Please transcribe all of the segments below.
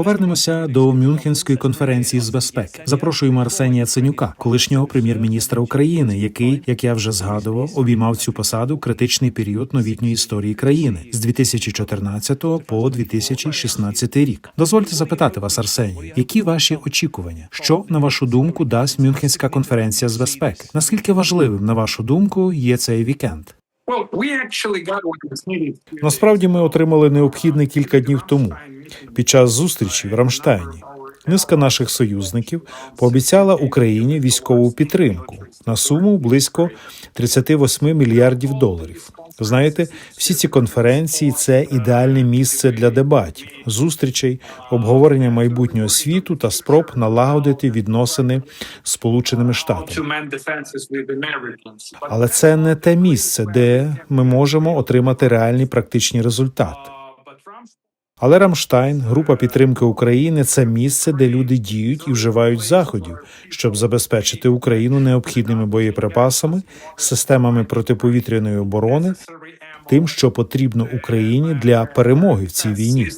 Повернемося до Мюнхенської конференції з безпеки. Запрошуємо Арсенія Ценюка, колишнього прем'єр-міністра України, який, як я вже згадував, обіймав цю посаду критичний період новітньої історії країни з 2014 по 2016 рік. Дозвольте запитати вас, Арсенію, які ваші очікування? Що на вашу думку дасть Мюнхенська конференція з безпеки? Наскільки важливим, на вашу думку, є цей вікенд? Насправді ми отримали необхідне кілька днів тому під час зустрічі в Рамштайні. Низка наших союзників пообіцяла Україні військову підтримку на суму близько 38 мільярдів доларів. Знаєте, всі ці конференції це ідеальне місце для дебатів, зустрічей, обговорення майбутнього світу та спроб налагодити відносини з Сполученими Штатами. Але це не те місце, де ми можемо отримати реальні практичні результати. Але Рамштайн, група підтримки України, це місце, де люди діють і вживають заходів, щоб забезпечити Україну необхідними боєприпасами, системами протиповітряної оборони, тим, що потрібно Україні для перемоги в цій війні.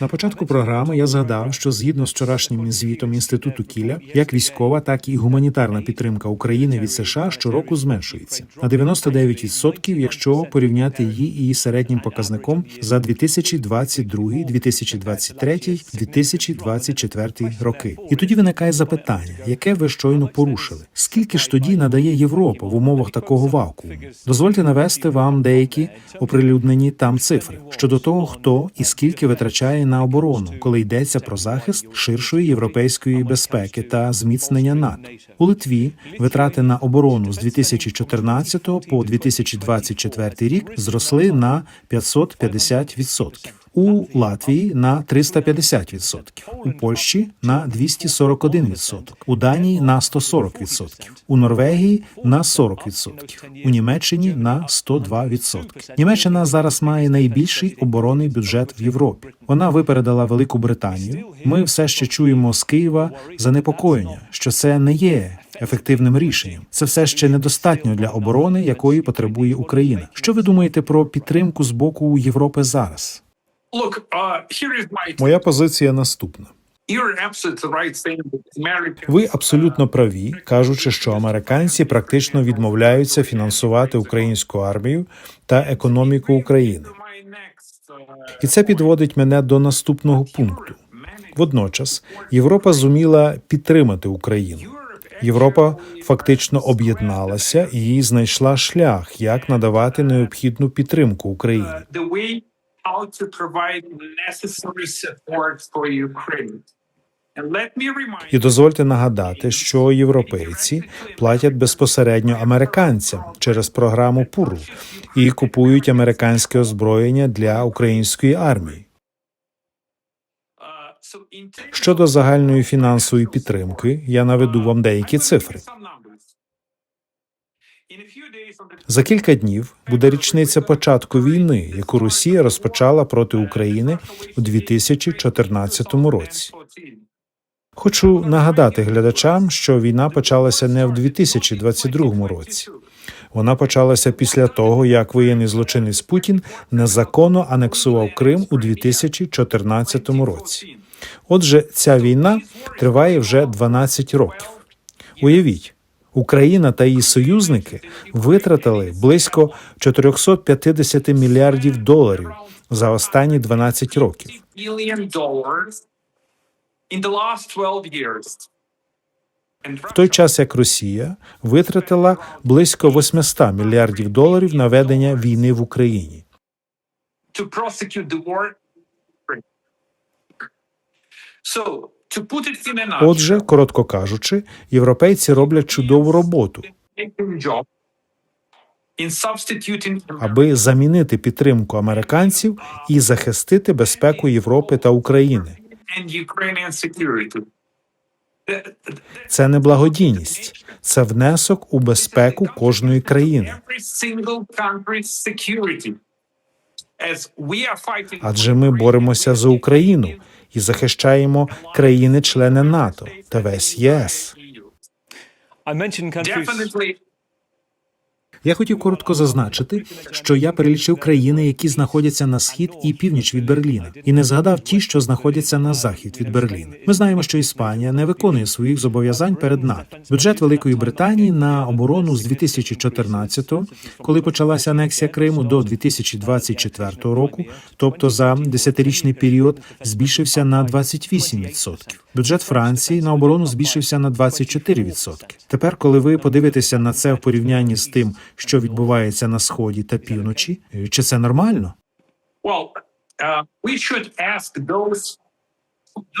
На початку програми я згадав, що згідно з вчорашнім звітом інституту Кіля, як військова, так і гуманітарна підтримка України від США щороку зменшується на 99%, якщо порівняти її із середнім показником за 2022, 2023, 2024 роки. І тоді виникає запитання, яке ви щойно порушили: скільки ж тоді надає Європа в умовах такого вакууму? Дозвольте навести вам деякі оприлюднені там цифри щодо того, хто і скільки витрачає на оборону, коли йдеться про захист ширшої європейської безпеки та зміцнення НАТО. У Литві витрати на оборону з 2014 по 2024 рік зросли на 550%. У Латвії на 350%, у Польщі на 241%, у Данії на 140%, у Норвегії на 40%, у Німеччині на 102%. Німеччина зараз має найбільший оборонний бюджет в Європі. Вона випередила Велику Британію. Ми все ще чуємо з Києва занепокоєння, що це не є ефективним рішенням. Це все ще недостатньо для оборони, якої потребує Україна. Що ви думаєте про підтримку з боку Європи зараз? Uh. Моя позиція наступна. Ви абсолютно праві, кажучи, що американці практично відмовляються фінансувати українську армію та економіку України. Uh, І це підводить мене до наступного пункту. Водночас Європа зуміла підтримати Україну. Європа фактично об'єдналася і знайшла шлях, як надавати необхідну підтримку Україні. How to provide necessary support for Ukraine. І дозвольте нагадати, що європейці платять безпосередньо американцям через програму ПУРУ і купують американське озброєння для української армії. uh, Щодо загальної фінансової підтримки, я наведу вам деякі цифри. За кілька днів буде річниця початку війни, яку Росія розпочала проти України у 2014 році. 14, Хочу нагадати глядачам, що війна почалася не в 2022 році. Вона почалася після того, як воєнний злочинець Путін незаконно анексував Крим у 2014 році. Отже, ця війна триває вже 12 років. Уявіть, Україна та її союзники витратили близько 450 мільярдів доларів за останні 12 років. billion dollars in the last 12 years. And В той час як Росія витратила близько 800 мільярдів доларів на ведення війни в Україні. So, Отже, коротко кажучи, європейці роблять чудову роботу, аби замінити підтримку американців і захистити безпеку Європи та України. Це не благодійність, це внесок у безпеку кожної країни. Адже ми боремося за Україну і захищаємо країни-члени НАТО та весь ЄС. Я хотів коротко зазначити, що я перелічив країни, які знаходяться на схід і північ від Берліна, і не згадав ті, що знаходяться на захід від Берліна. Ми знаємо, що Іспанія не виконує своїх зобов'язань перед НАТО. Бюджет Великої Британії на оборону з 2014-го, коли почалася анексія Криму, до 2024 року, тобто за десятирічний період, збільшився на 28%. Бюджет Франції на оборону збільшився на 24%. Тепер, коли ви подивитеся на це в порівнянні з тим, що відбувається на сході та півночі, чи це нормально?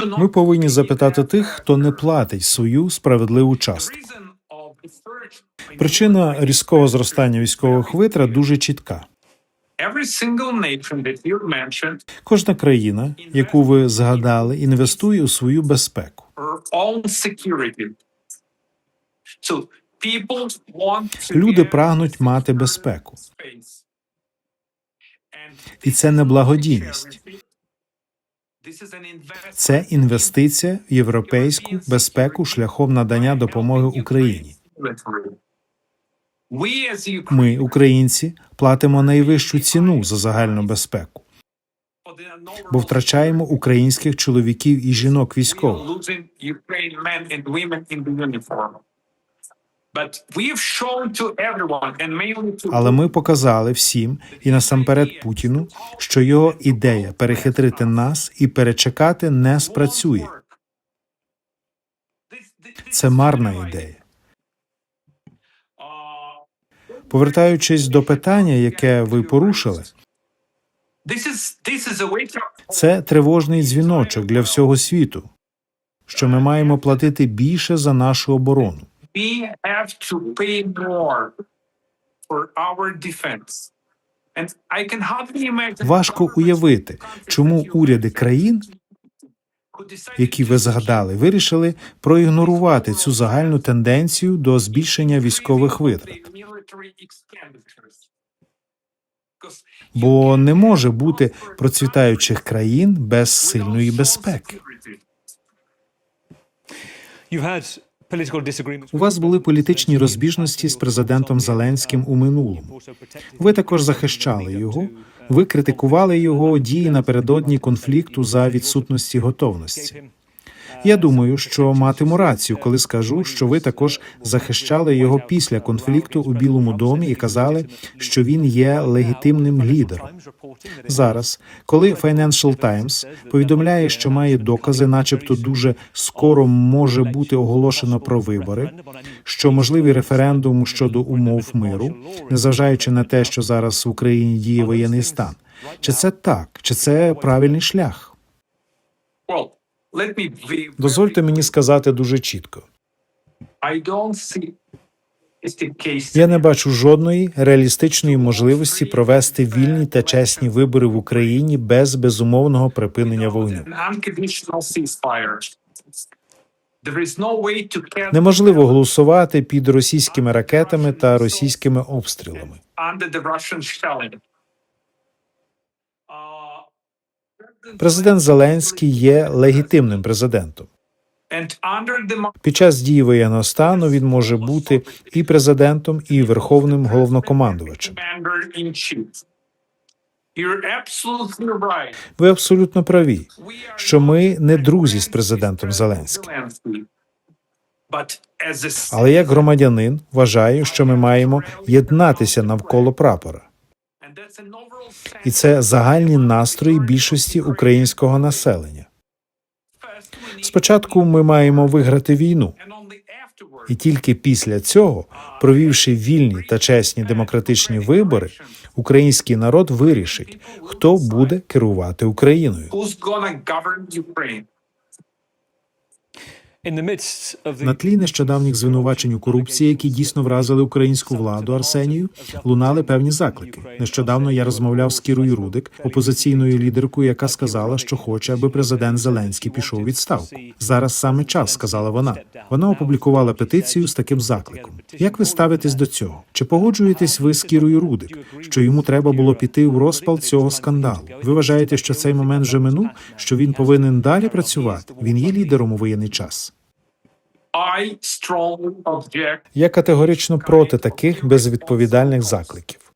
Uh, Ми повинні запитати тих, хто не платить свою справедливу частку. Причина різкого зростання військових витрат дуже чітка. Кожна країна, яку ви згадали, інвестує у свою безпеку. Люди прагнуть мати безпеку, і це не благодійність. Це інвестиція в європейську безпеку шляхом надання допомоги Україні. Ми, українці, платимо найвищу ціну за загальну безпеку, бо втрачаємо українських чоловіків і жінок військових. Але ми показали всім і насамперед Путіну, що його ідея перехитрити нас і перечекати не спрацює. Це марна ідея. Повертаючись до питання, яке ви порушили, це тривожний дзвіночок для всього світу, що ми маємо платити більше за нашу оборону. We have to pay more for our defense. And I can hardly imagine Важко уявити, чому уряди країн, які ви згадали, вирішили проігнорувати цю загальну тенденцію до збільшення військових витрат. Бо не може бути процвітаючих країн без сильної безпеки. У вас були політичні розбіжності з президентом Зеленським у минулому. Ви також захищали його. Ви критикували його дії напередодні конфлікту за відсутності готовності. Я думаю, що матиму рацію, коли скажу, що ви також захищали його після конфлікту у Білому домі і казали, що він є легітимним лідером. Зараз, коли Financial Times повідомляє, що має докази, начебто дуже скоро може бути оголошено про вибори, що можливий референдум щодо умов миру, незважаючи на те, що зараз в Україні діє воєнний стан. Чи це так? Чи це правильний шлях? Дозвольте мені сказати дуже чітко. Я не бачу жодної реалістичної можливості провести вільні та чесні вибори в Україні без безумовного припинення вогню. Неможливо голосувати під російськими ракетами та російськими обстрілами. Президент Зеленський є легітимним президентом. Під час дії воєнного стану він може бути і президентом, і верховним головнокомандувачем. Ви абсолютно праві, що ми не друзі з президентом Зеленським. Але як громадянин вважаю, що ми маємо єднатися навколо прапора. І це загальні настрої більшості українського населення. Спочатку ми маємо виграти війну, і тільки після цього, провівши вільні та чесні демократичні вибори, український народ вирішить, хто буде керувати Україною. На тлі нещодавніх звинувачень у корупції, які дійсно вразили українську владу Арсенію, лунали певні заклики. Нещодавно я розмовляв з Кірою Рудик, опозиційною лідеркою, яка сказала, що хоче, аби президент Зеленський пішов у відставку. Зараз саме час, сказала вона. Вона опублікувала петицію з таким закликом. Як ви ставитесь до цього? Чи погоджуєтесь ви з Кірою Рудик, що йому треба було піти в розпал цього скандалу? Ви вважаєте, що цей момент вже минув? Що він повинен далі працювати? Він є лідером у воєнний час. Я категорично проти таких безвідповідальних закликів.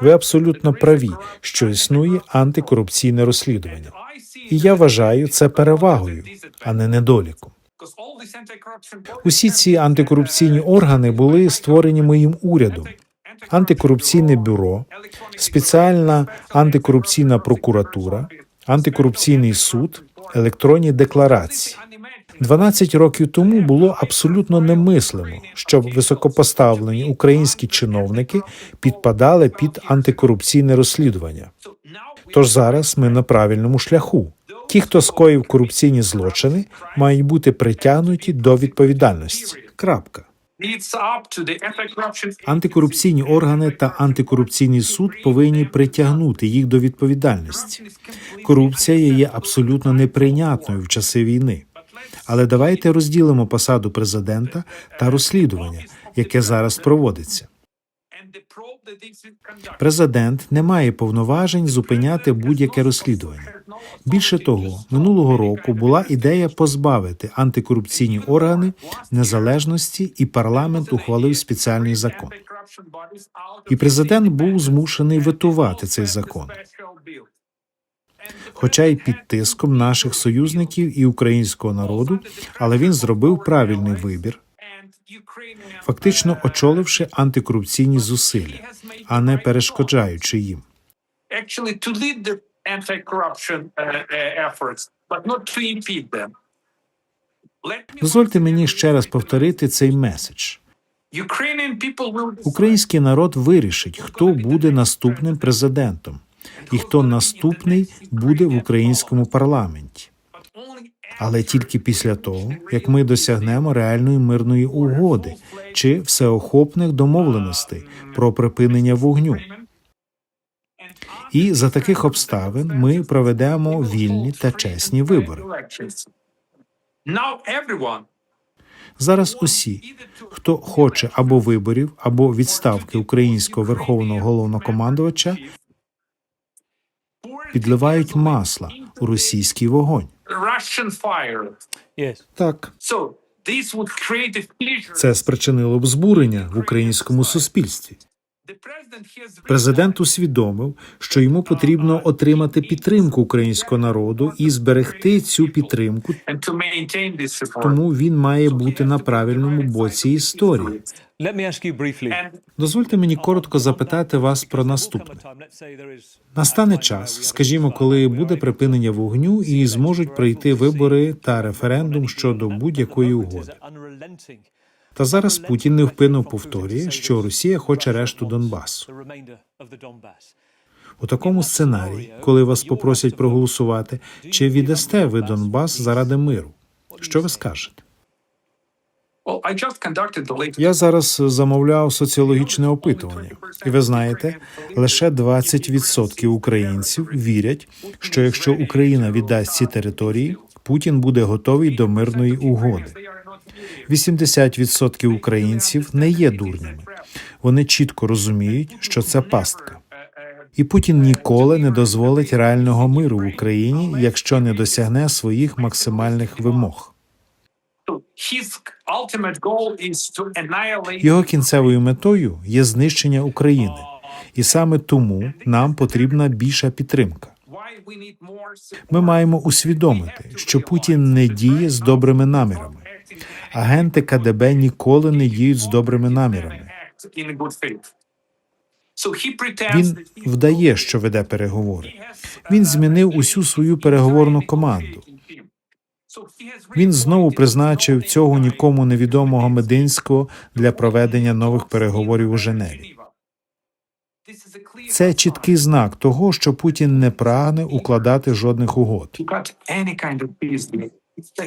Ви абсолютно праві, що існує антикорупційне розслідування, і я вважаю це перевагою, а не недоліком. Усі ці антикорупційні органи були створені моїм урядом. Антикорупційне бюро, спеціальна антикорупційна прокуратура, антикорупційний суд, електронні декларації. 12 років тому було абсолютно немислимо, щоб високопоставлені українські чиновники підпадали під антикорупційне розслідування. Тож зараз ми на правильному шляху. Ті, хто скоїв корупційні злочини, мають бути притягнуті до відповідальності. Крапка. Антикорупційні органи та антикорупційний суд повинні притягнути їх до відповідальності. Корупція є абсолютно неприйнятною в часи війни. Але давайте розділимо посаду президента та розслідування, яке зараз проводиться. Президент не має повноважень зупиняти будь-яке розслідування. Більше того, минулого року була ідея позбавити антикорупційні органи незалежності, і парламент ухвалив спеціальний закон. І президент був змушений ветувати цей закон. Хоча й під тиском наших союзників і українського народу, але він зробив правильний вибір, фактично очоливши антикорупційні зусилля, а не перешкоджаючи їм. uh, uh, Дозвольте мені ще раз повторити цей меседж. Український народ вирішить, хто буде наступним президентом, і хто наступний буде в українському парламенті. Але тільки після того, як ми досягнемо реальної мирної угоди чи всеохопних домовленостей про припинення вогню. І за таких обставин ми проведемо вільні та чесні вибори. Зараз усі, хто хоче або виборів, або відставки українського верховного головнокомандувача, підливають масла у російський вогонь. Так, це спричинило б збурення в українському суспільстві. Президент усвідомив, що йому потрібно отримати підтримку українського народу і зберегти цю підтримку, тому він має бути на правильному боці історії. Let me ask you briefly. And Дозвольте мені коротко запитати вас про наступне. Настане час, скажімо, коли буде припинення вогню і зможуть пройти вибори та референдум щодо будь-якої угоди. Та зараз Путін невпинно повторює, що Росія хоче решту Донбасу. У такому сценарії, коли вас попросять проголосувати, чи віддасте ви Донбас заради миру? Що ви скажете? Я зараз замовляв соціологічне опитування, і ви знаєте, лише 20% українців вірять, що якщо Україна віддасть ці території, Путін буде готовий до мирної угоди. They are 80% українців не є дурнями. Вони чітко розуміють, що це пастка. І Путін ніколи не дозволить реального миру в Україні, якщо не досягне своїх максимальних вимог. Його кінцевою метою є знищення України, і саме тому нам потрібна більша підтримка. Ми маємо усвідомити, що Путін не діє з добрими намірами. Агенти КДБ ніколи не діють з добрими намірами. Він вдає, що веде переговори. Він змінив усю свою переговорну команду. Він знову призначив цього нікому невідомого Мединського для проведення нових переговорів у Женеві. Це чіткий знак того, що Путін не прагне укладати жодних угод.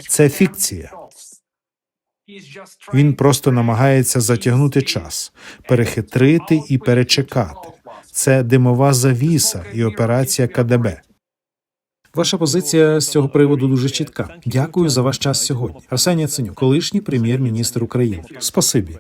Це фікція. Він просто намагається затягнути час, перехитрити і перечекати. Це димова завіса і операція КДБ. Ваша позиція з цього приводу дуже чітка. Дякую за ваш час сьогодні. Арсеній Яценюк, колишній прем'єр-міністр України. Спасибі.